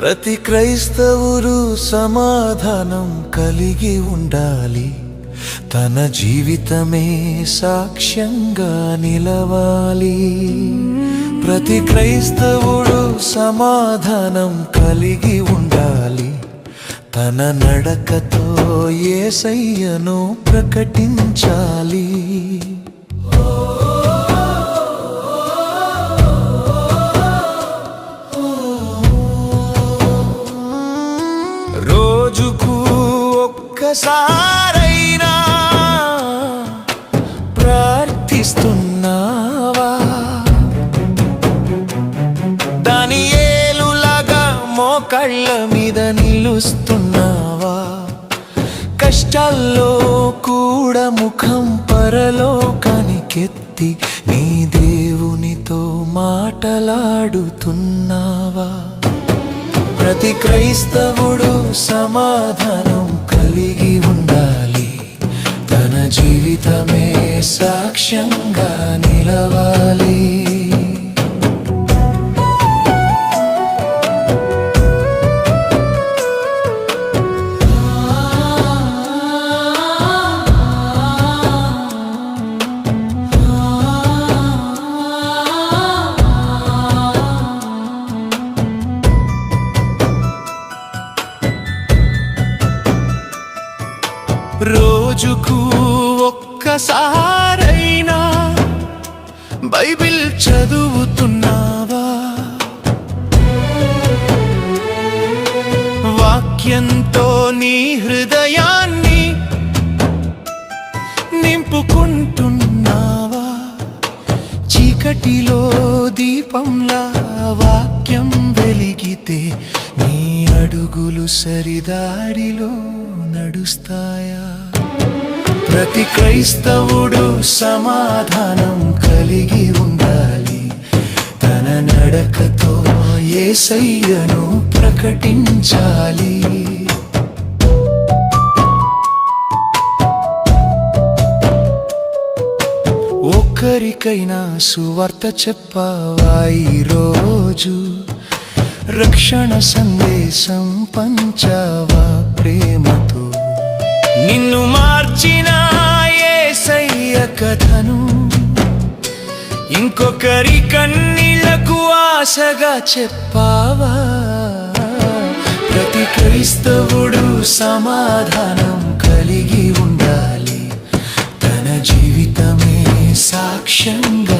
ప్రతి క్రైస్తవుడు సమాధానం కలిగి ఉండాలి. తన జీవితమే సాక్ష్యంగా నిలవాలి. ప్రతి క్రైస్తవుడు సమాధానం కలిగి ఉండాలి. తన నడకతో ఏసయ్యను ప్రకటించాలి. ఒక్కసారైనా ప్రార్థిస్తున్నావా? దాని ఏలులాగా మోకళ్ళ మీద నిలుస్తున్నావా? కష్టాల్లో కూడా ముఖం పరలోకానికెత్తి నీ దేవునితో మాటలాడుతున్నావా? ప్రతి క్రైస్తవుడు సమాధానం కలిగి ఉండాలి. తన జీవితమే సాక్ష్యంగా నిలవాలి. రోజుకు ఒక్కసారైనా బైబిల్ చదువుతున్నావా? వాక్యంతో నీ హృదయాన్ని నింపుకుంటున్నావా? చీకటిలో దీపంలా వాక్యం వెలిగితే నీ అడుగులు సరిదారిలో నడుస్తాయా? ప్రతి క్రైస్తవుడు సమాధానం కలిగి ఉండాలి. తన నడకతో ఏసయ్యను ప్రకటించాలి. ఒక్కరికైనా సువార్త చెప్పావా ఈరోజు? రక్షణ సందేశం పంచావా? ప్రేమతో నిన్ను మార్చిన ఏసయ్య కథను ఇంకొకరి కన్నీళ్ళకు ఆశగా చెప్పావా? ప్రతి క్రైస్తవుడు సమాధానం కలిగి ఉండాలి. తన జీవితమే సాక్ష్యంగా